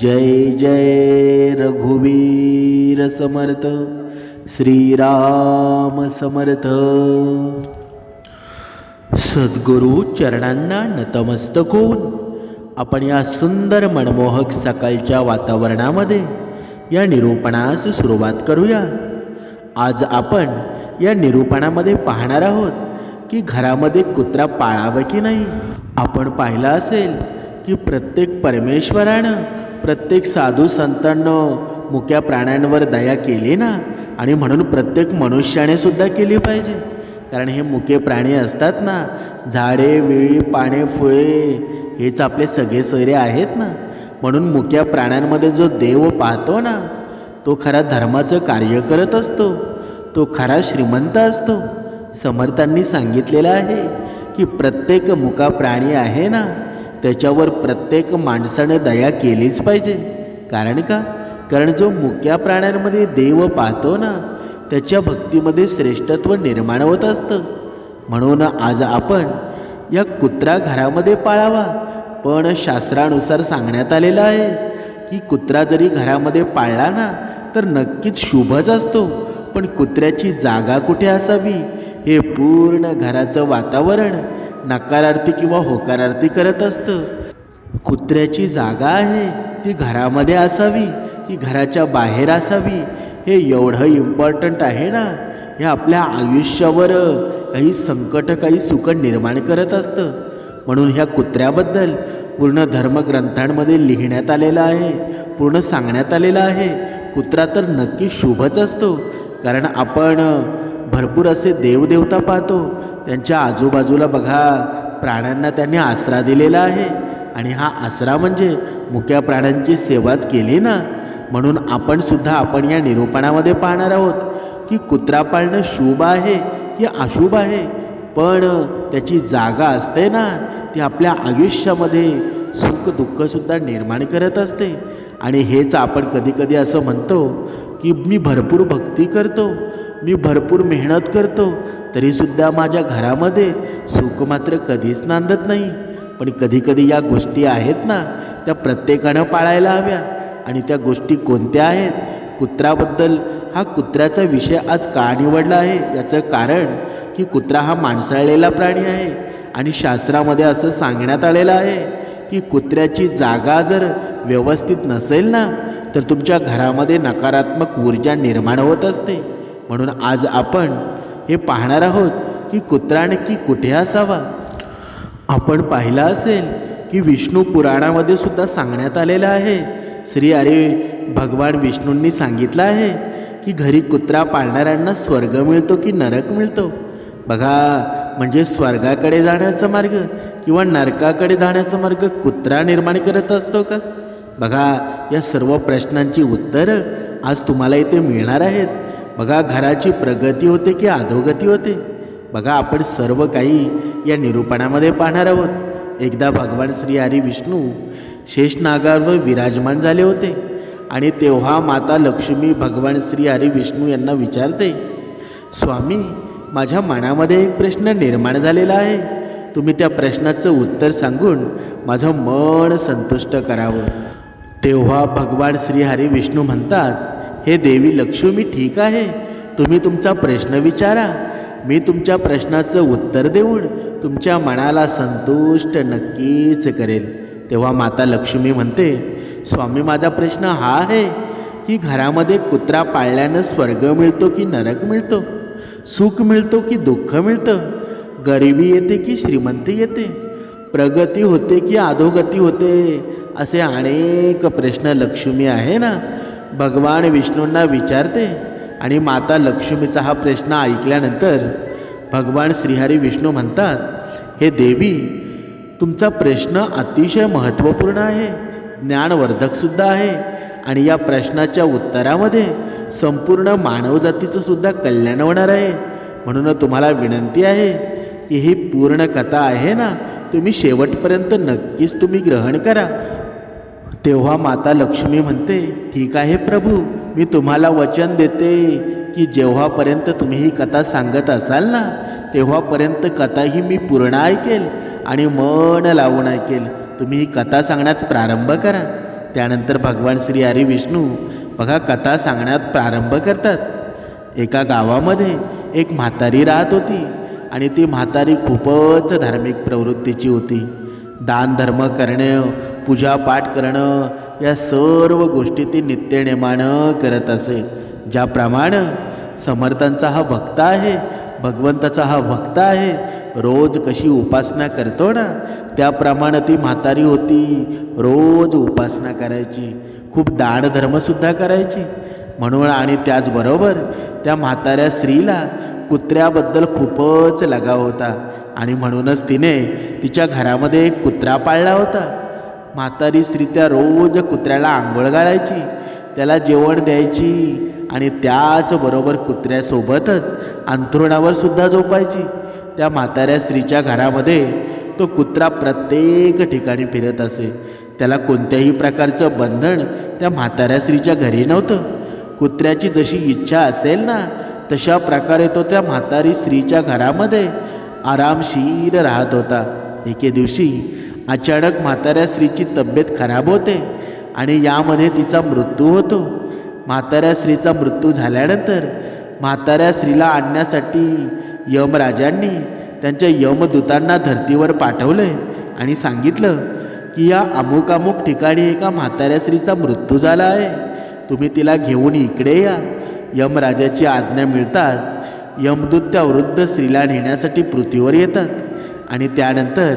जय जय रघुवीर समर्थ श्रीराम समर्थ। सद्गुरू चरणांना नतमस्तक होऊन आपण या सुंदर मनमोहक सकाळच्या वातावरणामध्ये या निरूपणास सुरुवात करूया. आज आपण या निरूपणामध्ये पाहणार आहोत की घरामध्ये कुत्रा पाळावा की नाही. आपण पाहिलं असेल की प्रत्येक परमेश्वरानं प्रत्येक साधू संतांनं मुक्या प्राण्यांवर दया केली ना? आणि म्हणून प्रत्येक मनुष्याने सुद्धा केली पाहिजे. कारण हे मुके प्राणी असतात ना झाडे वेळी पाने फुळे हेच आपले सगळे सोयरे आहेत ना? म्हणून मुक्या प्राण्यांमध्ये जो देव पाहतो ना तो खरा धर्माचं कार्य करत असतो. तो खरा श्रीमंत असतो. समर्थांनी सांगितलेलं आहे की प्रत्येक मुका प्राणी आहे ना त्याच्यावर प्रत्येक माणसाने दया केलीच पाहिजे. कारण का? कारण जो मुक्या प्राण्यांमध्ये देव पाहतो ना त्याच्या भक्तीमध्ये श्रेष्ठत्व निर्माण होत असतं. म्हणून आज आपण या कुत्रा घरामध्ये पाळावा. पण शास्त्रानुसार सांगण्यात आलेलं आहे की कुत्रा जरी घरामध्ये पाळला ना तर नक्कीच शुभच असतो. पण कुत्र्याची जागा कुठे असावी? हे पूर्ण घराचं वातावरण नकारार्थी किंवा होकारार्थी करत असतं. कुत्र्याची जागा आहे ती घरामध्ये असावी की घराच्या बाहेर असावी. हे एवढं इम्पॉर्टंट आहे ना? हे आपल्या आयुष्यावर काही संकट काही सुख निर्माण करत असतं. म्हणून ह्या कुत्र्याबद्दल पूर्ण धर्मग्रंथांमध्ये लिहिण्यात आलेलं आहे पूर्ण सांगण्यात आलेलं आहे. कुत्रा तर नक्की शुभच असतो. कारण आपण भरपूर असे देवदेवता पाहतो. त्यांच्या आजूबाजूला बघा प्राण्यांना त्यांनी आसरा दिलेला आहे. आणि हा आसरा म्हणजे मुक्या प्राण्यांची सेवाच केली ना? म्हणून आपण सुद्धा आपण या निरूपणामध्ये पाहणार आहोत की कुत्रा पाळणं शुभ आहे की अशुभ आहे? पण त्याची जागा असते ना ती आपल्या आयुष्यामध्ये सुख दुःखसुद्धा निर्माण करत असते. आणि हेच आपण कधीकधी असं म्हणतो की मी भरपूर भक्ती करतो. मी भरपूर मेहनत करतो तरीसुद्धा माझ्या घरामध्ये सुख मात्र कधीच नांदत नाही. पण कधीकधी या गोष्टी आहेत ना त्या प्रत्येकानं पाळायला हव्या. आणि त्या गोष्टी कोणत्या आहेत? कुत्र्याबद्दल हा कुत्र्याचा विषय आज का निवडला आहे? याचं कारण की कुत्रा हा माणसाळलेला प्राणी आहे. आणि शास्त्रामध्ये असं सांगण्यात आलेलं आहे की कुत्र्याची जागा जर व्यवस्थित नसेल ना तर तुमच्या घरामध्ये नकारात्मक ऊर्जा निर्माण होत असते. म्हणून आज आपण हे पाहणार आहोत की कुत्रा नक्की कुठे असावा? आपण पाहिलं असेल की विष्णू पुराणामध्ये सुद्धा सांगण्यात आलेलं आहे. श्री अरे भगवान विष्णूंनी सांगितलं आहे की घरी कुत्रा पाळणाऱ्यांना स्वर्ग मिळतो की नरक मिळतो? बघा म्हणजे स्वर्गाकडे जाण्याचा मार्ग किंवा नरकाकडे जाण्याचा मार्ग कुत्रा निर्माण करत असतो का? बघा या सर्व प्रश्नांची उत्तरं आज तुम्हाला इथे मिळणार आहेत. बघा घराची प्रगती होते की अधोगती होते? बघा आपण सर्व काही या निरूपणामध्ये पाहणार आहोत. एकदा भगवान श्री हरी विष्णू शेषनागावर विराजमान झाले होते आणि तेव्हा माता लक्ष्मी भगवान श्री हरी विष्णू यांना विचारते स्वामी माझ्या मनामध्ये एक प्रश्न निर्माण झालेला आहे. तुम्ही त्या प्रश्नाचं उत्तर सांगून माझं मन संतुष्ट करावं. तेव्हा भगवान श्री हरी विष्णू म्हणतात हे देवी लक्ष्मी ठीक आहे. तुम्ही तुमचा प्रश्न विचारा. मी तुमच्या प्रश्नाचं उत्तर देऊन तुमच्या मनाला संतुष्ट नक्कीच करेल. तेव्हा माता लक्ष्मी म्हणते स्वामी माझा प्रश्न हा आहे की घरामध्ये कुत्रा पाळल्यानं स्वर्ग मिळतो की नरक मिळतो? सुख मिळतो की दुःख मिळतं? गरिबी येते की श्रीमंती येते? प्रगती होते की अधोगती होते? असे अनेक प्रश्न लक्ष्मी आहे ना? भगवान विष्णूंना विचारते आणि माता लक्ष्मीचा हा प्रश्न ऐकल्यानंतर भगवान श्रीहरी विष्णू म्हणतात हे देवी तुमचा प्रश्न अतिशय महत्त्वपूर्ण आहे ज्ञानवर्धकसुद्धा आहे आणि या प्रश्नाच्या उत्तरामध्ये संपूर्ण मानवजातीचं सुद्धा कल्याण होणार आहे. म्हणून तुम्हाला विनंती आहे की ही पूर्ण कथा आहे ना तुम्ही शेवटपर्यंत नक्कीच तुम्ही ग्रहण करा. तेव्हा माता लक्ष्मी म्हणते ठीक आहे प्रभू मी तुम्हाला वचन देते की जेव्हापर्यंत तुम्ही ही कथा सांगत असाल ना तेव्हापर्यंत कथा ही मी पूर्ण ऐकेल आणि मन लावून ऐकेल. तुम्ही ही कथा सांगण्यात प्रारंभ करा. त्यानंतर भगवान श्री हरी विष्णू बघा कथा सांगण्यात प्रारंभ करतात. एका गावामध्ये एक म्हातारी राहत होती आणि ती म्हातारी खूपच धार्मिक प्रवृत्तीची होती. दान धर्म करणं पूजापाठ करणं या सर्व गोष्टी ती नित्यनेमानं करत असे. ज्याप्रमाणे समर्थांचा हा भक्त आहे भगवंताचा हा भक्त आहे रोज कशी उपासना करतो ना त्याप्रमाणे ती म्हातारी होती रोज उपासना करायची. खूप दान धर्मसुद्धा करायची. म्हणून आणि त्याचबरोबर त्या म्हाताऱ्या स्त्रीला कुत्र्याबद्दल खूपच लगाव होता. आणि म्हणूनच तिने तिच्या घरामध्ये एक कुत्रा पाळला होता. म्हातारी स्त्री त्या रोज कुत्र्याला आंघोळ घालायची त्याला जेवण द्यायची आणि त्याचबरोबर कुत्र्यासोबतच अंथरुणावर सुद्धा झोपायची. त्या म्हाताऱ्या स्त्रीच्या घरामध्ये तो कुत्रा प्रत्येक ठिकाणी फिरत असे. त्याला कोणत्याही प्रकारचं बंधन त्या म्हाताऱ्या स्त्रीच्या घरी नव्हतं. कुत्र्याची जशी इच्छा असेल ना तशा प्रकारे तो त्या म्हातारी स्त्रीच्या घरामध्ये आरामशीर राहत होता. एके दिवशी अचानक म्हाताऱ्या स्त्रीची तब्येत खराब होते आणि यामध्ये तिचा मृत्यू होतो. म्हाताऱ्या स्त्रीचा मृत्यू झाल्यानंतर म्हाताऱ्या स्त्रीला आणण्यासाठी यमराजांनी त्यांच्या यमदूतांना धर्तीवर पाठवले आणि सांगितलं की या अमुक अमुक ठिकाणी एका म्हाताऱ्या स्त्रीचा मृत्यू झाला आहे. तुम्ही तिला घेऊन इकडे या. यमराजाची आज्ञा मिळताच यमदूत त्या वृद्ध स्त्रीला नेण्यासाठी पृथ्वीवर येतात. आणि त्यानंतर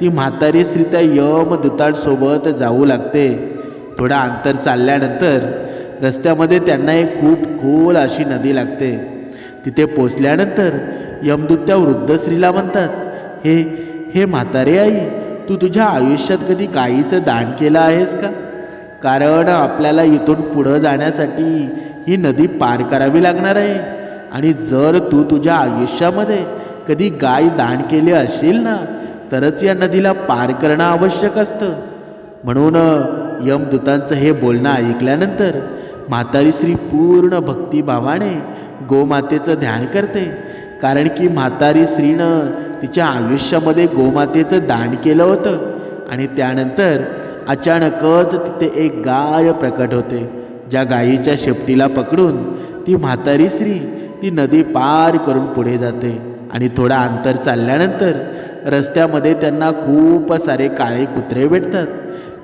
ती म्हातारी स्त्री त्या यमदूतांसोबत जाऊ लागते. थोडं अंतर चालल्यानंतर रस्त्यामध्ये त्यांना एक खूप खोल अशी नदी लागते. तिथे पोचल्यानंतर यमदूत त्या वृद्ध स्त्रीला म्हणतात हे हे म्हातारे आई तू तुझ्या आयुष्यात कधी गाईचं दान केलं आहेस का? कारण आपल्याला इथून पुढं जाण्यासाठी ही नदी पार करावी लागणार आहे. आणि जर तू तुझ्या आयुष्यामध्ये कधी गाय दान केले असेल ना तरच या नदीला पार करणं आवश्यक असतं. म्हणून यमदूतांचं हे बोलणं ऐकल्यानंतर म्हातारी श्री पूर्ण भक्तिभावाने गोमातेचं ध्यान करते. कारण की म्हातारी स्त्रीनं तिच्या आयुष्यामध्ये गोमातेचं दान केलं होतं आणि त्यानंतर अचानकच तिथे एक गाय प्रकट होते. ज्या गायीच्या शेपटीला पकडून ती म्हातारी स्त्री ती नदी पार करून पुढे जाते आणि थोडा अंतर चालल्यानंतर रस्त्यामध्ये त्यांना खूप सारे काळे कुत्रे भेटतात.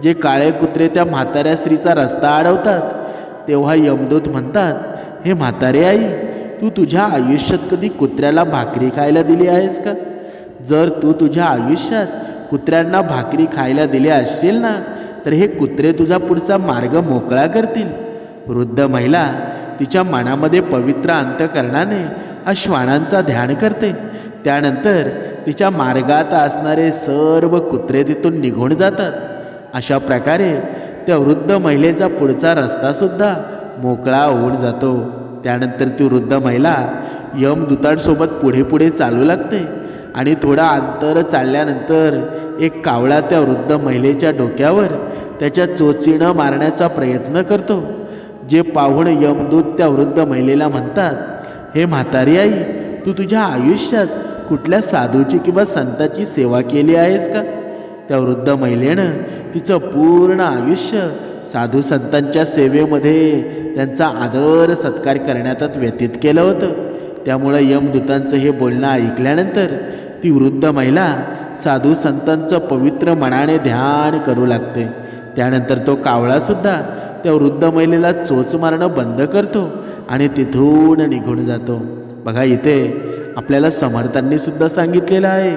जे काळे कुत्रे त्या म्हाताऱ्या स्त्रीचा रस्ता अडवतात. तेव्हा यमदूत म्हणतात हे म्हातारे आई तू तुझ्या आयुष्यात कधी कुत्र्याला भाकरी खायला दिली आहेस का? जर तू तुझ्या आयुष्यात कुत्र्यांना भाकरी खायला दिली असशील ना तर हे कुत्रे तुझा पुढचा मार्ग मोकळा करतील. वृद्ध महिला तिच्या मनामध्ये पवित्र अंतकरणाने अश्वानांचा ध्यान करते. त्यानंतर तिच्या मार्गात असणारे सर्व कुत्रे तिथून निघून जातात. अशा प्रकारे त्या वृद्ध महिलेचा पुढचा रस्तासुद्धा मोकळा होऊन जातो. त्यानंतर ती वृद्ध महिला यमदूतांसोबत पुढे पुढे चालू लागते आणि थोडा अंतर चालल्यानंतर एक कावळा त्या वृद्ध महिलेच्या डोक्यावर त्याच्या चोचीनं मारण्याचा प्रयत्न करतो. जे पाहून यमदूत त्या वृद्ध महिलेला म्हणतात हे म्हातारी आई तू तुझ्या आयुष्यात कुठल्या साधूची किंवा संताची सेवा केली आहेस का? त्या वृद्ध महिलेनं तिचं पूर्ण आयुष्य साधू संतांच्या सेवेमध्ये त्यांचा आदर सत्कार करण्यातच व्यतीत केलं होतं. त्यामुळं यमदूतांचं हे बोलणं ऐकल्यानंतर ती वृद्ध महिला साधू संतांचं पवित्र मनाने ध्यान करू लागते. त्यानंतर तो कावळासुद्धा त्या वृद्ध महिलेला चोच मारणं बंद करतो आणि तिथून निघून जातो. बघा इथे आपल्याला समर्थांनीसुद्धा सांगितलेलं आहे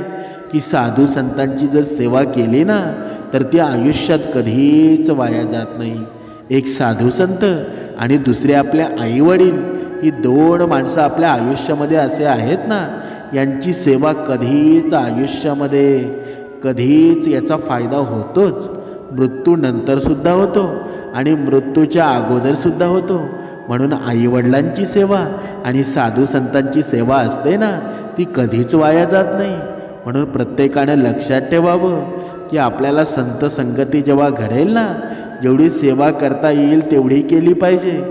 की साधू संतांची जर सेवा केली ना तर ती आयुष्यात कधीच वाया जात नाही. एक साधू संत आणि दुसरे आपल्या आईवडील ही दोन माणसं आपल्या आयुष्यामध्ये असे आहेत ना यांची सेवा कधीच आयुष्यामध्ये कधीच याचा फायदा होतोच. मृत्यूनंतर सुद्धा होतो आणि मृत्यूच्या अगोदरसुद्धा होतो. म्हणून आईवडिलांची सेवा आणि साधू संतांची सेवा असते ना ती कधीच वाया जात नाही. म्हणून प्रत्येकानं लक्षात ठेवावं की आपल्याला संत संगती जेव्हा घडेल ना जेवढी सेवा करता येईल तेवढी केली पाहिजे.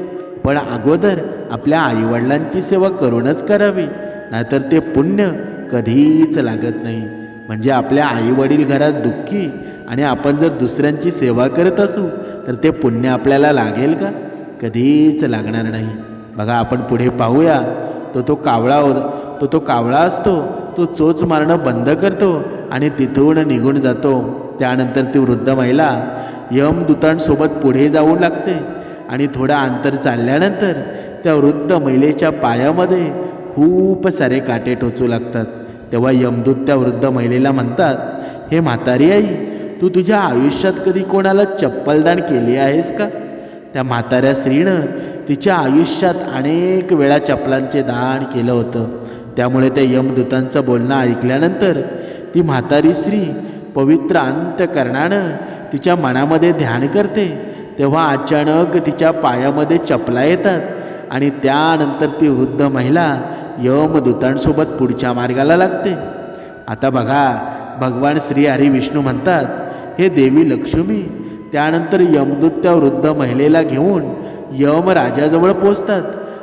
पण अगोदर आपल्या आईवडिलांची सेवा करूनच करावी नाहीतर ते पुण्य कधीच लागत नाही. म्हणजे आपल्या आईवडील घरात दुःखी आणि आपण जर दुसऱ्यांची सेवा करत असू तर ते पुण्य आपल्याला लागेल का? कधीच लागणार नाही. बघा आपण पुढे पाहूया. तो तो कावळा हो तो तो कावळा असतो. तो चोच मारणं बंद करतो आणि तिथून निघून जातो. त्यानंतर ती वृद्ध महिला यमदूतांसोबत पुढे जाऊ लागते आणि थोडं अंतर चालल्यानंतर त्या वृद्ध महिलेच्या पायामध्ये खूप सारे काटे टोचू लागतात. तेव्हा यमदूत त्या वृद्ध महिलेला म्हणतात हे म्हातारी आई तू तुझ्या आयुष्यात कधी कोणाला चप्पलदान केली आहेस का? त्या म्हाताऱ्या स्त्रीनं तिच्या आयुष्यात अनेक वेळा चपलांचे दान केलं होतं. त्यामुळे त्या यमदूतांचं बोलणं ऐकल्यानंतर ती म्हातारी स्त्री पवित्र अंतकरणानं तिच्या मनामध्ये ध्यान करते. तेव्हा अचानक तिच्या पायामध्ये चपला येतात आणि त्यानंतर ती वृद्ध महिला यमदूतांसोबत पुढच्या मार्गाला लागते. आता बघा भगवान श्री हरी विष्णू म्हणतात हे देवी लक्ष्मी. त्यानंतर यमदूत त्या वृद्ध महिलेला घेऊन यमराजाजवळ पोचतात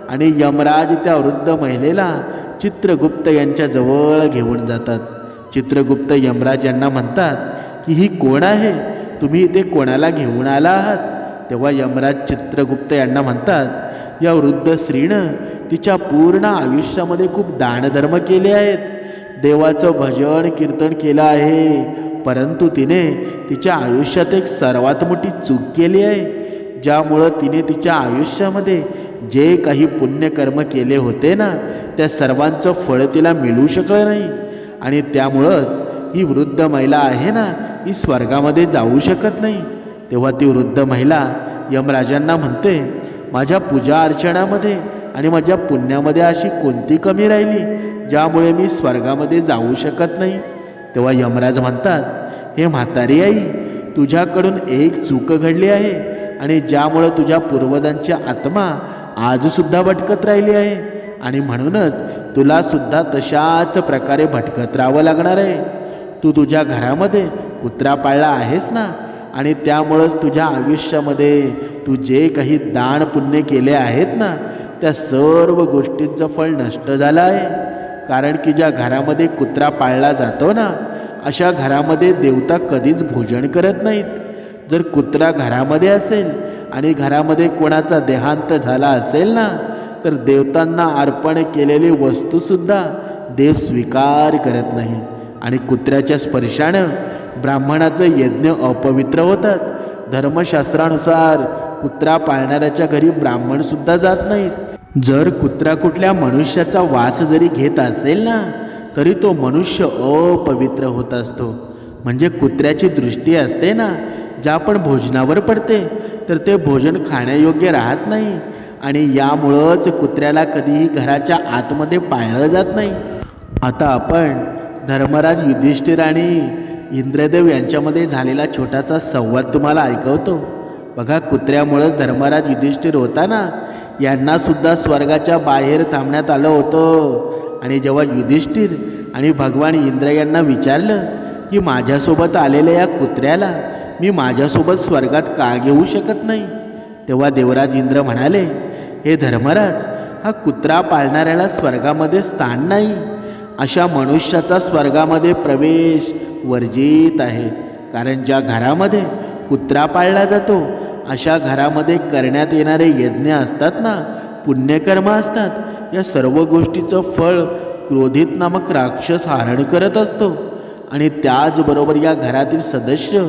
आणि यमराज त्या वृद्ध महिलेला चित्रगुप्त यांच्या जवळ घेऊन जातात. चित्रगुप्त यमराज यांना म्हणतात की ही कोण आहे? तुम्ही इथे कोणाला घेऊन आला आहात? तेव्हा यमराज चित्रगुप्त यांना म्हणतात या वृद्ध स्त्रीनं तिच्या पूर्ण आयुष्यामध्ये खूप दानधर्म केले आहेत. देवाचं भजन कीर्तन केलं आहे. परंतु तिने तिच्या आयुष्यात एक सर्वात मोठी चूक केली आहे ज्यामुळं तिने तिच्या आयुष्यामध्ये जे काही पुण्यकर्म केले होते ना त्या सर्वांचं फळ तिला मिळू शकलं नाही. आणि त्यामुळंच ही वृद्ध महिला आहे ना ही स्वर्गामध्ये जाऊ शकत नाही. तेव्हा ती वृद्ध महिला यमराजांना म्हणते माझ्या पूजा अर्चनामध्ये आणि माझ्या पुण्यामध्ये अशी कोणती कमी राहिली ज्यामुळे मी स्वर्गामध्ये जाऊ शकत नाही? तेव्हा यमराज म्हणतात हे म्हातारी आई तुझ्याकडून एक चूक घडली आहे आणि ज्यामुळं तुझ्या पूर्वजांची आत्मा आजसुद्धा भटकत राहिली आहे. आणि म्हणूनच तुला सुद्धा तशाच प्रकारे भटकत राहावं लागणार आहे. तू तुझ्या घरामध्ये कुत्रा पाळला आहेस ना? आणि त्यामुळंच तुझ्या आयुष्यामध्ये तू जे काही दान पुण्य केले आहेत ना त्या सर्व गोष्टींचं फळ नष्ट झालं आहे. कारण की ज्या घरामध्ये कुत्रा पाळला जातो ना अशा घरामध्ये देवता कधीच भोजन करत नाहीत. जर कुत्रा घरामध्ये असेल आणि घरामध्ये कोणाचा देहांत झाला असेल ना तर देवतांना अर्पण केलेली वस्तूसुद्धा देव स्वीकार करत नाही. आणि कुत्र्याच्या स्पर्शानं ब्राह्मणाचं यज्ञ अपवित्र होतात. धर्मशास्त्रानुसार कुत्रा पाळणाऱ्याच्या घरी ब्राह्मणसुद्धा जात नाहीत. जर कुत्रा कुठल्या मनुष्याचा वास जरी घेत असेल ना तरी तो मनुष्य अपवित्र होत असतो. म्हणजे कुत्र्याची दृष्टी असते ना ज्या पण भोजनावर पडते तर ते भोजन खाण्यायोग्य राहत नाही आणि यामुळंच कुत्र्याला कधीही घराच्या आतमध्ये पाळलं जात नाही. आता आपण धर्मराज युधिष्ठिर आणि इंद्रदेव यांच्यामध्ये झालेला छोटासा संवाद तुम्हाला ऐकवतो. बघा कुत्र्यामुळं धर्मराज युधिष्ठिर होता ना यांनासुद्धा स्वर्गाच्या बाहेर थांबण्यात आलं होतं. आणि जेव्हा युधिष्ठिर आणि भगवान इंद्र यांना विचारलं की माझ्यासोबत आलेल्या या कुत्र्याला मी माझ्यासोबत स्वर्गात का घेऊ शकत नाही? तेव्हा देवराज इंद्र म्हणाले हे धर्मराज हा कुत्रा पाळणाऱ्याला स्वर्गामध्ये स्थान नाही. अशा मनुष्याचा स्वर्गामध्ये प्रवेश वर्जित आहे. कारण ज्या घरामध्ये कुत्रा पाळला जातो अशा घरामध्ये करण्यात येणारे यज्ञ असतात ना पुण्यकर्म असतात. या सर्व गोष्टीचं फळ क्रोधित नामक राक्षस हरण करत असतो. आणि त्याचबरोबर या घरातील सदस्य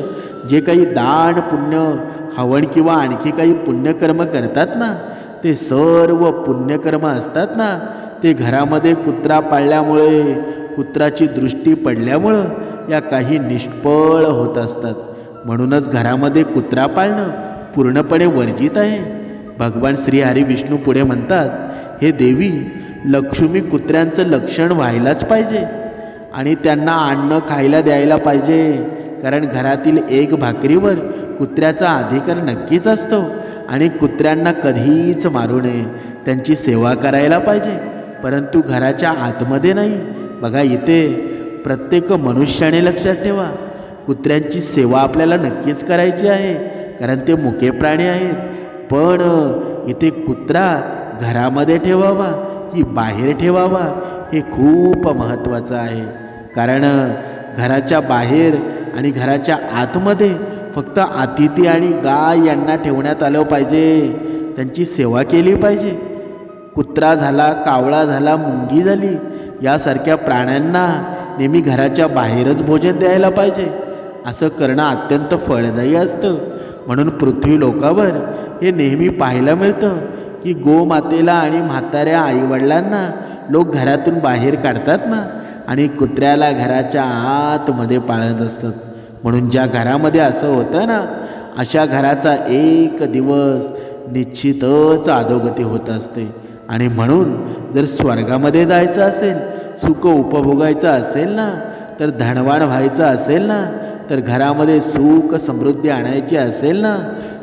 जे काही दान पुण्य हवन किंवा आणखी काही पुण्यकर्म करतात ना ते सर्व पुण्यकर्म असतात ना. ते घरामध्ये कुत्रा पाळल्यामुळे कुत्राची दृष्टी पडल्यामुळं या काही निष्फळ होत असतात. म्हणूनच घरामध्ये कुत्रा पाळणं पूर्णपणे वर्जित आहे. भगवान श्री हरी विष्णू पुढे म्हणतात हे देवी लक्ष्मी कुत्र्यांचं लक्षण व्हायलाच पाहिजे आणि त्यांना अन्न खायला द्यायला पाहिजे. कारण घरातील एक भाकरीवर कुत्र्याचा अधिकार नक्कीच असतो आणि कुत्र्यांना कधीच मारू नये. त्यांची सेवा करायला पाहिजे. परंतु घराच्या आतमध्ये नाही. बघा इथे प्रत्येक मनुष्याने लक्षात ठेवा. कुत्र्यांची सेवा आपल्याला नक्कीच करायची आहे. कारण ते मुके प्राणी आहेत. पण इथे कुत्रा घरामध्ये ठेवावा की बाहेर ठेवावा हे खूप महत्त्वाचं आहे. कारण घराच्या बाहेर आणि घराच्या आतमध्ये फक्त अतिथी आणि गाय यांना ठेवण्यात आलं पाहिजे. त्यांची सेवा केली पाहिजे. कुत्रा झाला कावळा झाला मुंगी झाली यासारख्या प्राण्यांना नेहमी घराच्या बाहेरच भोजन द्यायला पाहिजे. असं करणं अत्यंत फळदायी असतं. म्हणून पृथ्वी लोकावर हे नेहमी पाहायला मिळतं की गोमातेला आणि म्हाताऱ्या आईवडिलांना लोक घरातून बाहेर काढतात ना आणि कुत्र्याला घराच्या आतमध्ये पाळत असतात. म्हणून ज्या घरामध्ये असं होतं ना अशा घराचा एक दिवस निश्चितच अधोगती होत असते. आणि म्हणून जर स्वर्गामध्ये जायचं असेल सुख उपभोगायचं असेल ना तर धनवान व्हायचं असेल ना तर घरामध्ये सुख समृद्धी आणायची असेल ना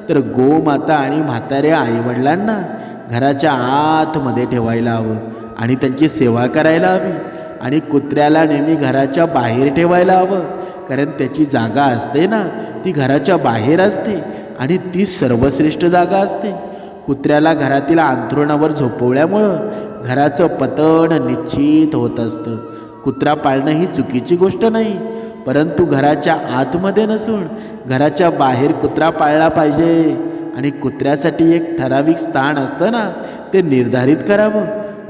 तर गोमाता आणि म्हाताऱ्या आईवडिलांना घराच्या आतमध्ये ठेवायला हवं आणि त्यांची सेवा करायला हवी आणि कुत्र्याला नेहमी घराच्या बाहेर ठेवायला हवं. कारण त्याची जागा असते ना ती घराच्या बाहेर असते आणि ती सर्वश्रेष्ठ जागा असते. कुत्र्याला घरातील अंथरुणावर झोपवल्यामुळं घराचं पतन निश्चित होत असतं. कुत्रा पाळणं ही चुकीची गोष्ट नाही परंतु घराच्या आतमध्ये नसून घराच्या बाहेर कुत्रा पाळला पाहिजे आणि कुत्र्यासाठी एक ठराविक स्थान असतं ना ते निर्धारित करावं.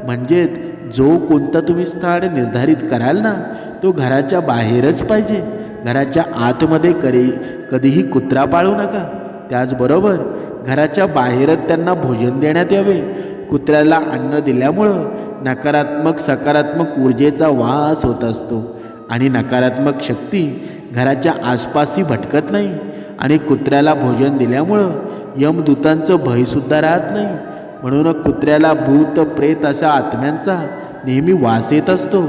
म्हणजेच जो कोणता तुम्ही स्थान निर्धारित कराल ना तो घराच्या बाहेरच पाहिजे. घराच्या आतमध्ये करी कधीही कुत्रा पाळू नका. त्याचबरोबर घराच्या बाहेरच त्यांना भोजन देण्यात यावे. कुत्र्याला अन्न दिल्यामुळं नकारात्मक सकारात्मक ऊर्जेचा वास होत असतो. आणि नकारात्मक शक्ती घराच्या आसपासही भटकत नाही. आणि कुत्र्याला भोजन दिल्यामुळं यमदूतांचं भयसुद्धा राहत नाही. म्हणून कुत्र्याला भूत प्रेत अशा आत्म्यांचा नेहमी वास येत असतो.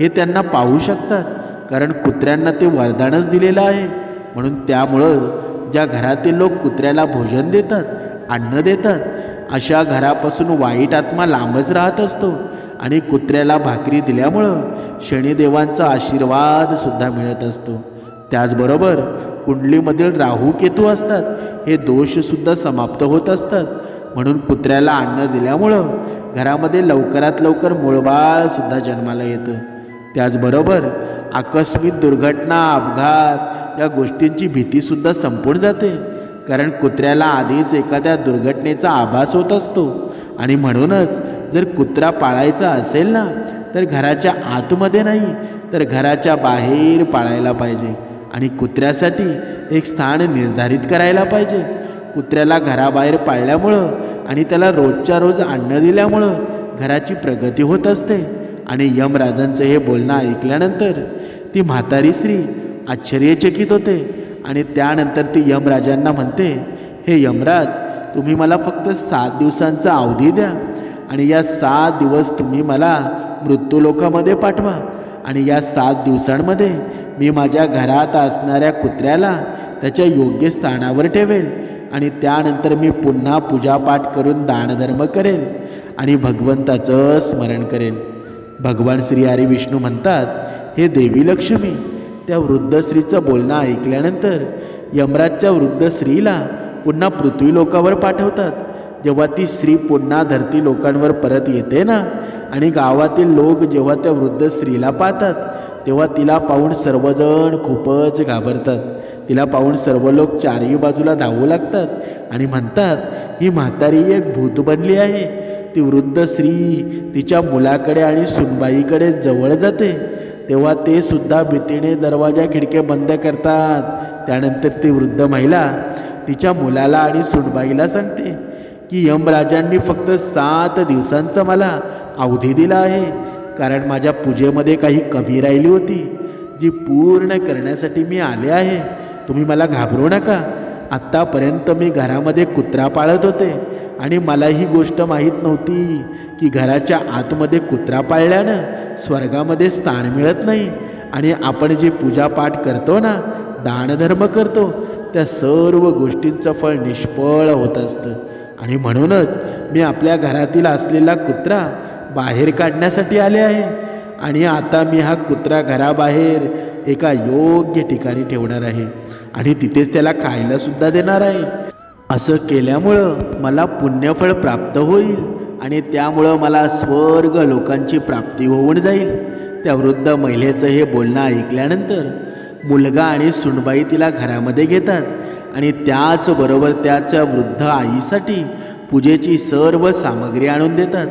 हे त्यांना पाहू शकतात. कारण कुत्र्यांना ते वरदानच दिलेलं आहे. म्हणून त्यामुळं ज्या घरातील लोक कुत्र्याला भोजन देतात अन्न देतात अशा घरापासून वाईट आत्मा लांबच राहत असतो आणि कुत्र्याला भाकरी दिल्यामुळं शनिदेवांचा आशीर्वादसुद्धा मिळत असतो. त्याचबरोबर कुंडलीमधील राहू केतू असतात हे दोषसुद्धा समाप्त होत असतात. म्हणून कुत्र्याला अन्न दिल्यामुळं घरामध्ये लवकरात लवकर मुळबाळसुद्धा जन्माला येतं. त्याचबरोबर आकस्मिक दुर्घटना अपघात या गोष्टींची भीतीसुद्धा संपून जाते. कारण कुत्र्याला आधीच एखाद्या दुर्घटनेचा आभास होत असतो. आणि म्हणूनच जर कुत्रा पाळायचा असेल ना तर घराच्या आतमध्ये नाही तर घराच्या बाहेर पाळायला पाहिजे. आणि कुत्र्यासाठी एक स्थान निर्धारित करायला पाहिजे. कुत्र्याला घराबाहेर पाळल्यामुळं आणि त्याला रोजच्या रोज अन्न दिल्यामुळं घराची प्रगती होत असते. आणि यमराजांचं हे बोलणं ऐकल्यानंतर ती म्हातारी स्त्री आश्चर्यचकित होते आणि त्यानंतर ती यमराजांना म्हणते हे यमराज तुम्ही मला फक्त सात दिवसांचा अवधी द्या आणि या सात दिवस तुम्ही मला मृत्यूलोकामध्ये पाठवा आणि या सात दिवसांमध्ये मी माझ्या घरात असणाऱ्या कुत्र्याला त्याच्या योग्य स्थानावर ठेवेल आणि त्यानंतर मी पुन्हा पूजापाठ करून दानधर्म करेल आणि भगवंताचं स्मरण करेल. भगवान श्री हरी विष्णू म्हणतात हे देवी लक्ष्मी त्या वृद्ध स्त्रीचं बोलणं ऐकल्यानंतर यमराजच्या वृद्ध स्त्रीला पुन्हा पृथ्वी लोकावर पाठवतात. जेव्हा ती स्त्री पुन्हा धरती लोकांवर परत येते ना आणि गावातील लोक जेव्हा त्या वृद्ध स्त्रीला पाहतात तेव्हा तिला पाहून सर्वजण खूपच घाबरतात. तिला पाहून सर्व लोक चारही बाजूला धावू लागतात आणि म्हणतात ही म्हातारी एक भूत बनली आहे. ती वृद्ध स्त्री तिच्या मुलाकडे आणि सुनबाईकडे जवळ जाते. तेव्हा ते सुद्धा भीतीने दरवाजा खिडके बंद करतात. त्यानंतर ती वृद्ध महिला तिच्या मुलाला आणि सुनबाईला सांगते की यमराजांनी फक्त सात दिवसांचा मला अवधी दिला आहे. कारण माझ्या पूजेमध्ये काही कमी राहिली होती. जी पूर्ण करण्यासाठी मी आले आहे. तुम्ही मला घाबरू नका. आत्तापर्यंत मी घरामध्ये कुत्रा पाळत होते. आणि मला ही गोष्ट माहीत नव्हती की घराच्या आतमध्ये कुत्रा पाळल्यानं स्वर्गामध्ये स्थान मिळत नाही. आणि आपण जे पूजापाठ करतो ना दानधर्म करतो त्या सर्व गोष्टींचं फळ निष्फळ होत असतं. आणि म्हणूनच मी आपल्या घरातील असलेला कुत्रा बाहेर काढण्यासाठी आले आहे. आणि आता मी हा कुत्रा घराबाहेर एका योग्य ठिकाणी ठेवणार आहे. आणि तिथेच त्याला खायला सुद्धा देणार आहे. असं केल्यामुळं मला पुण्यफळ प्राप्त होईल आणि त्यामुळं मला स्वर्ग लोकांची प्राप्ती होऊन जाईल. त्या वृद्ध महिलेचं हे बोलणं ऐकल्यानंतर मुलगा आणि सुनबाई तिला घरामध्ये घेतात आणि त्याचबरोबर त्याच्या वृद्ध आईसाठी पूजेची सर्व सामग्री आणून देतात.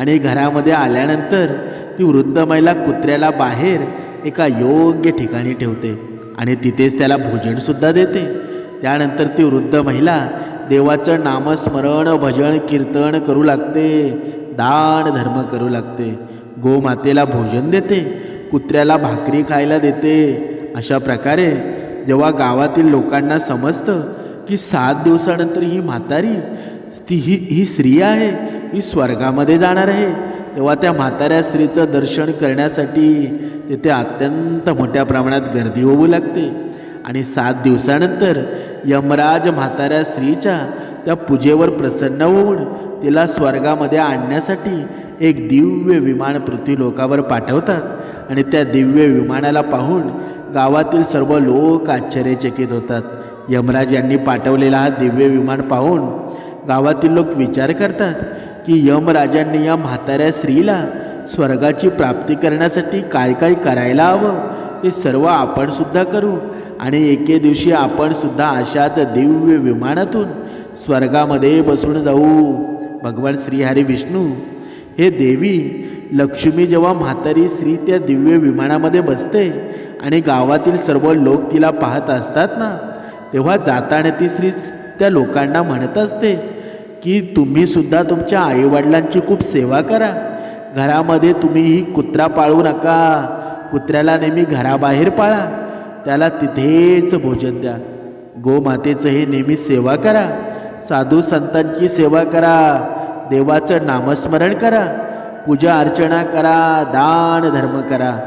आणि घरामध्ये आल्यानंतर ती वृद्ध महिला कुत्र्याला बाहेर एका योग्य ठिकाणी ठेवते आणि तिथेच त्याला भोजनसुद्धा देते. त्यानंतर ती वृद्ध महिला देवाचं नामस्मरण भजन कीर्तन करू लागते दान धर्म करू लागते गोमातेला भोजन देते कुत्र्याला भाकरी खायला देते. अशा प्रकारे जेव्हा गावातील लोकांना समजतं की सात दिवसानंतर ही म्हातारी ती ही ही स्त्री आहे. ही स्वर्गामध्ये जाणार आहे. तेव्हा त्या म्हाताऱ्या स्त्रीचं दर्शन करण्यासाठी तिथे अत्यंत मोठ्या प्रमाणात गर्दी होऊ लागते. आणि सात दिवसानंतर यमराज म्हाताऱ्या स्त्रीच्या त्या पूजेवर प्रसन्न होऊन तिला स्वर्गामध्ये आणण्यासाठी एक दिव्य विमान पृथ्वीलोकावर पाठवतात. आणि त्या दिव्य विमानाला पाहून गावातील सर्व लोक आश्चर्यचकित होतात. यमराज यांनी पाठवलेला हा दिव्य विमान पाहून गावातील लोक विचार करतात की यमराजांनी या म्हाताऱ्या स्त्रीला स्वर्गाची प्राप्ती करण्यासाठी काय काय करायला हवं? ते सर्व आपणसुद्धा करू. आणि एके दिवशी आपणसुद्धा अशाच दिव्य विमानातून स्वर्गामध्ये बसून जाऊ. भगवान श्रीहरी विष्णू हे देवी लक्ष्मी जेव्हा म्हातारी स्त्री त्या दिव्य विमानामध्ये बसते आणि गावातील सर्व लोक तिला पाहत असतात ना तेव्हा जाताना ती स्त्री त्या लोकांना म्हणत असते की तुम्हीसुद्धा तुमच्या आईवडिलांची खूप सेवा करा. घरामध्ये तुम्ही ही कुत्रा पाळू नका. कुत्र्याला नेहमी घराबाहेर पाळा. त्याला तिथेच भोजन द्या. गोमातेचं हे नेहमी सेवा करा. साधू संतांची सेवा करा. देवाचं नामस्मरण करा. पूजा अर्चना करा. दान धर्म करा.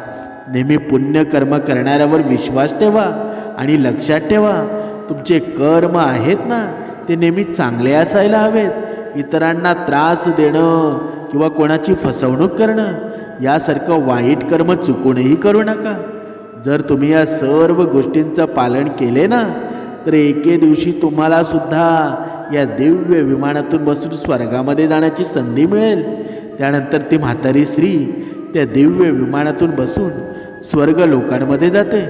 नेहमी पुण्यकर्म करणाऱ्यावर विश्वास ठेवा आणि लक्षात ठेवा. तुमचे कर्म आहेत ना ते नेहमी चांगले असायला हवेत. इतरांना त्रास देणं किंवा कोणाची फसवणूक करणं यासारखं वाईट कर्म चुकूनही करू नका. जर तुम्ही या सर्व गोष्टींचं पालन केले ना तर एके दिवशी तुम्हाला सुद्धा या दिव्य विमानातून बसून स्वर्गामध्ये जाण्याची संधी मिळेल. त्यानंतर ती म्हातारी स्त्री त्या दिव्य विमानातून बसून स्वर्ग लोकांमध्ये जाते.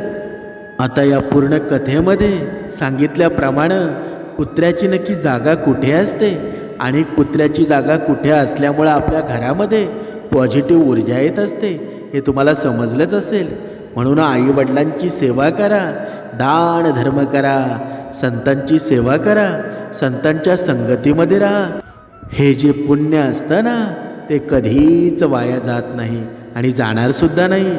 आता या पूर्ण कथेमध्ये सांगितल्याप्रमाणे कुत्र्याची नक्की जागा कुठे असते आणि कुत्र्याची जागा कुठे असल्यामुळं आपल्या घरामध्ये पॉझिटिव्ह ऊर्जा येत असते हे तुम्हाला समजलंच असेल. म्हणून आईवडिलांची सेवा करा दान धर्म करा संतांची सेवा करा संतांच्या संगतीमध्ये राहा. हे जे पुण्य असतं ना ते कधीच वाया जात नाही आणि जाणारसुद्धा नाही.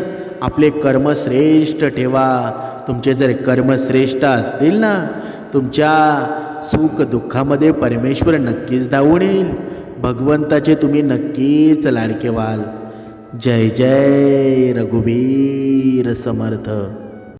आपले कर्म श्रेष्ठ ठेवा. तुमचे जर कर्म श्रेष्ठ असतील ना तुमच्या सुख दुःखामध्ये परमेश्वर नक्कीच धावून येईल. भगवंताचे तुम्ही नक्कीच लाडके व्हाल. जय जय रघुबीर समर्थ.